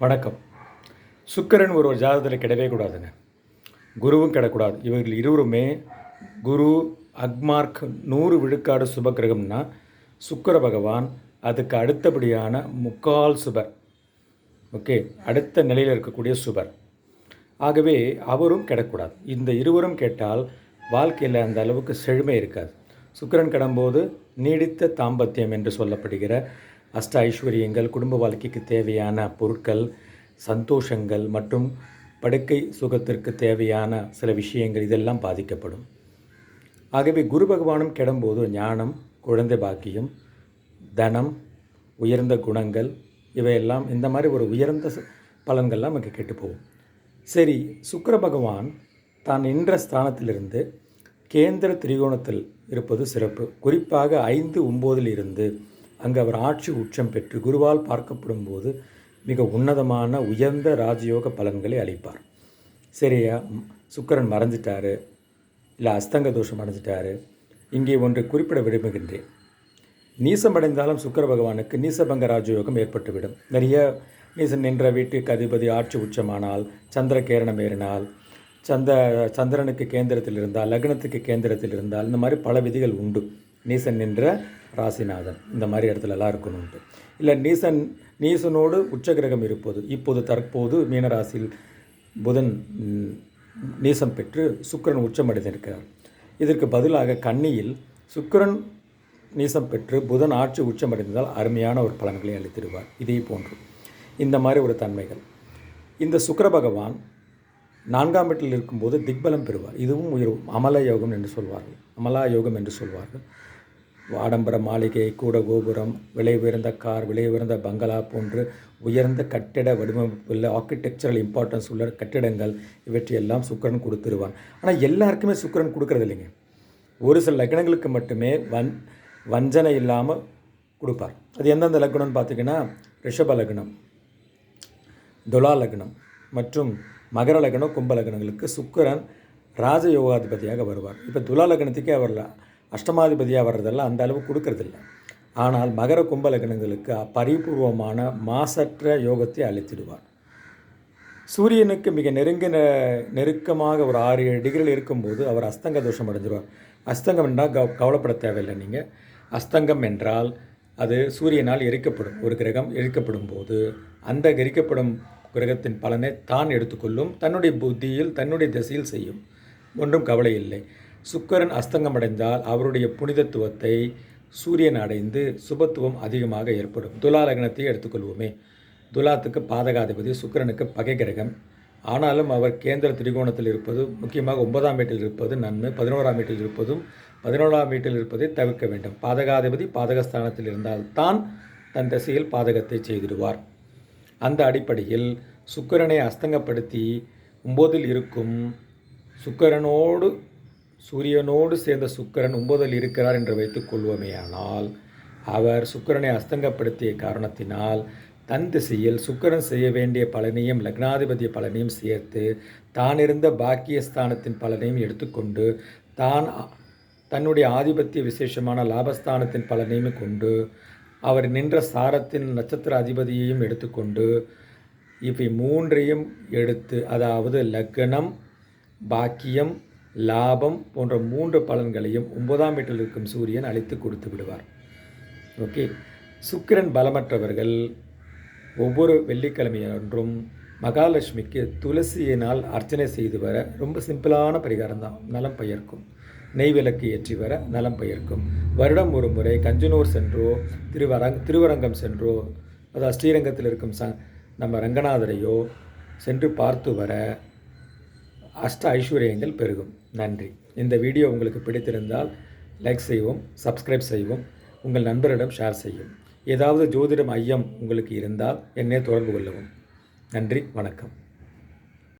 வணக்கம். சுக்கிரன் ஒரு ஒரு ஜாதகத்தில் கிடவே கூடாதுங்க. குருவும் கிடக்கூடாது. இவர்கள் இருவருமே குரு அக்மார்க் நூறு விழுக்காடு சுபக்கிரகம்னா சுக்கர பகவான் அதுக்கு அடுத்தபடியான முக்கால் சுபர். ஓகே அடுத்த நிலையில் இருக்கக்கூடிய சுபர். ஆகவே அவரும் கிடக்கூடாது. இந்த இருவரும் கேட்டால் வாழ்க்கையில் அந்த அளவுக்கு செழுமை இருக்காது. சுக்கிரன் கிடம்போது நீடித்த தாம்பத்தியம் என்று சொல்லப்படுகிற அஷ்ட ஐஸ்வர்யங்கள் குடும்ப வாழ்க்கைக்கு தேவையான பொருட்கள் சந்தோஷங்கள் மற்றும் படுக்கை சுகத்திற்கு தேவையான சில விஷயங்கள் இதெல்லாம் பாதிக்கப்படும். ஆகவே குரு பகவானும் கெடும்போது ஞானம் குழந்தை பாக்கியம் தனம் உயர்ந்த குணங்கள் இவையெல்லாம் இந்த மாதிரி ஒரு உயர்ந்த பலன்கள்லாம் நமக்கு கெட்டு போகும் சரி சுக்கர பகவான் தான் நின்ற ஸ்தானத்திலிருந்து கேந்திர திரிகோணத்தில் இருப்பது சிறப்பு. குறிப்பாக ஐந்து ஒம்போதில் இருந்து அங்கு அவர் ஆட்சி உச்சம் பெற்று குருவால் பார்க்கப்படும் போது மிக உன்னதமான உயர்ந்த ராஜயோக பலன்களை அளிப்பார். சரியா சுக்கரன் சுக்கிரன் மறைஞ்சிட்டாரு இல்லை அஸ்தங்க தோஷம் அடைஞ்சிட்டாரு. இங்கே ஒன்று குறிப்பிட விரும்புகின்றேன். நீசமடைந்தாலும் சுக்கிர பகவானுக்கு நீசபங்க ராஜயோகம் ஏற்பட்டுவிடும். நிறைய நீசன் நின்ற வீட்டுக்கு அதிபதி ஆட்சி உச்சமானால் சந்திர கேரணம் ஏறினால் சந்த சந்திரனுக்கு கேந்திரத்தில் இருந்தால் லக்னத்துக்கு கேந்திரத்தில் இருந்தால் இந்த மாதிரி பல விதிகள் உண்டு. நீசன் நின்ற ராசிநாதன். இந்த மாதிரி இடத்துலலாம் இருக்கணும்ட்டு இல்லை நீசன் நீசனோடு உச்சகிரகம் இருப்பது. இப்போது தற்போது மீனராசியில் புதன் நீசம் பெற்று சுக்கரன் உச்சமடைந்திருக்கிறார். இதற்கு பதிலாக கன்னியில் சுக்கிரன் நீசம் பெற்று புதன் ஆட்சி உச்சமடைந்ததால் அருமையான ஒரு பலன்களை அளித்திடுவார் இதே போன்று இந்த மாதிரி ஒரு தன்மைகள். இந்த சுக்கர பகவான் நான்காம் வீட்டில் இருக்கும்போது திக்பலம் பெறுவார். இதுவும் உயர்வு அமல யோகம் என்று சொல்வார்கள். அமலா யோகம் என்று சொல்வார்கள். ஆடம்பர மாளிகை கூட கோபுரம் விலை உயர்ந்த கார் விலை உயர்ந்த பங்களா போன்று உயர்ந்த கட்டிட வடிவமைப்புள்ள ஆர்கிடெக்சரல் இம்பார்ட்டன்ஸ் உள்ள கட்டிடங்கள் இவற்றையெல்லாம் சுக்கரன் கொடுத்துருவான். ஆனால் எல்லாருக்குமே சுக்கரன் கொடுக்கறது இல்லைங்க. ஒரு சில லக்னங்களுக்கு மட்டுமே வன் வஞ்சனை இல்லாமல் கொடுப்பார். அது எந்தெந்த லக்னம்னு பார்த்தீங்கன்னா ரிஷப லக்னம் துலா லக்னம் மற்றும் மகர லக்னம் கும்ப லக்னங்களுக்கு சுக்கிரன் ராஜயோகாதிபதியாக வருவார். இப்போ துலா லக்னத்துக்கே அவர் அஷ்டமாதிபதியாக வர்றதெல்லாம் அந்த அளவு கொடுக்கறதில்ல. ஆனால் மகர கும்ப லக்னங்களுக்கு பரிபூர்வமான மாசற்ற யோகத்தை அளித்திடுவார். சூரியனுக்கு மிக நெருங்கின நெருக்கமாக ஒரு ஆறு ஏழு டிகிரியில் இருக்கும்போது அவர் அஸ்தங்க தோஷம் அடைஞ்சிருவார். அஸ்தங்கம் என்றால் கவ கவலைப்பட தேவையில்லை நீங்கள் அஸ்தங்கம் என்றால் அது சூரியனால் எரிக்கப்படும். ஒரு கிரகம் எரிக்கப்படும் போது அந்த எரிக்கப்படும் கிரகத்தின் பலனை தான் எடுத்துக்கொள்ளும். தன்னுடைய புத்தியில் தன்னுடைய திசையில் செய்யும். ஒன்றும் கவலை இல்லை. சுக்கரன் அஸ்தங்கம் அடைந்தால் அவருடைய புனிதத்துவத்தை சூரியன் அடைந்து சுபத்துவம் அதிகமாக ஏற்படும். துலா லக்னத்தை எடுத்துக்கொள்வோமே. துலாத்துக்கு பாதகாதிபதி சுக்கரனுக்கு பகை கிரகம். ஆனாலும் அவர் கேந்திர திரிகோணத்தில் இருப்பது முக்கியமாக ஒன்பதாம் வீட்டில் இருப்பது நன்மை பதினோராம் வீட்டில் இருப்பதும் பதினோராம் வீட்டில் இருப்பதை தவிர்க்க வேண்டும். பாதகாதிபதி பாதகஸ்தானத்தில் இருந்தால் தான் தன் திசையில் பாதகத்தை செய்திடுவார். அந்த அடிப்படையில் சுக்கரனை அஸ்தங்கப்படுத்தி ஒம்போதில் இருக்கும் சுக்கரனோடு சூரியனோடு சேர்ந்த சுக்கிரன் ஒன்பதில் இருக்கிறார் என்று வைத்துக் கொள்வோமேயானால் அவர் சுக்கரனை அஸ்தங்கப்படுத்திய காரணத்தினால் தன் திசையில் சுக்கிரன் செய்ய வேண்டிய பலனையும் லக்னாதிபதிய பலனையும் சேர்த்து தான் இருந்த பாக்கியஸ்தானத்தின் பலனையும் எடுத்துக்கொண்டு தான் தன்னுடைய ஆதிபத்திய விசேஷமான லாபஸ்தானத்தின் பலனையும் கொண்டு அவர் நின்ற சாரத்தின் நட்சத்திர அதிபதியையும் எடுத்துக்கொண்டு இவை மூன்றையும் எடுத்து அதாவது லக்னம் பாக்கியம் லாபம் போன்ற மூன்று பலன்களையும் ஒன்பதாம் வீட்டில் இருக்கும் சூரியன் அழைத்து கொடுத்து விடுவார். ஓகே. சுக்கிரன் பலமற்றவர்கள் ஒவ்வொரு வெள்ளிக்கிழமையன்றும் மகாலட்சுமிக்கு துளசியினால் அர்ச்சனை செய்து வர ரொம்ப சிம்பிளான பரிகாரம் தான். நலம் பயர்க்கும். நெய் விளக்கு ஏற்றி வர நலம் பயர்க்கும். வருடம் ஒரு முறை கஞ்சனூர் சென்றோ திருவரங் திருவரங்கம் சென்றோ அதாவது ஸ்ரீரங்கத்தில் இருக்கும் ச நம்ம ரங்கநாதரையோ சென்று பார்த்து வர அஷ்ட ஐஸ்வர்யங்கள் பெருகும். நன்றி. இந்த வீடியோ உங்களுக்கு பிடித்திருந்தால் லைக் செய்வோம் சப்ஸ்கிரைப் செய்வோம் உங்கள் நண்பரிடம் ஷேர் செய்யும் ஏதாவது ஜோதிடம் ஐயம் உங்களுக்கு இருந்தால் என்னை தொடர்பு கொள்ளவும். நன்றி. வணக்கம்.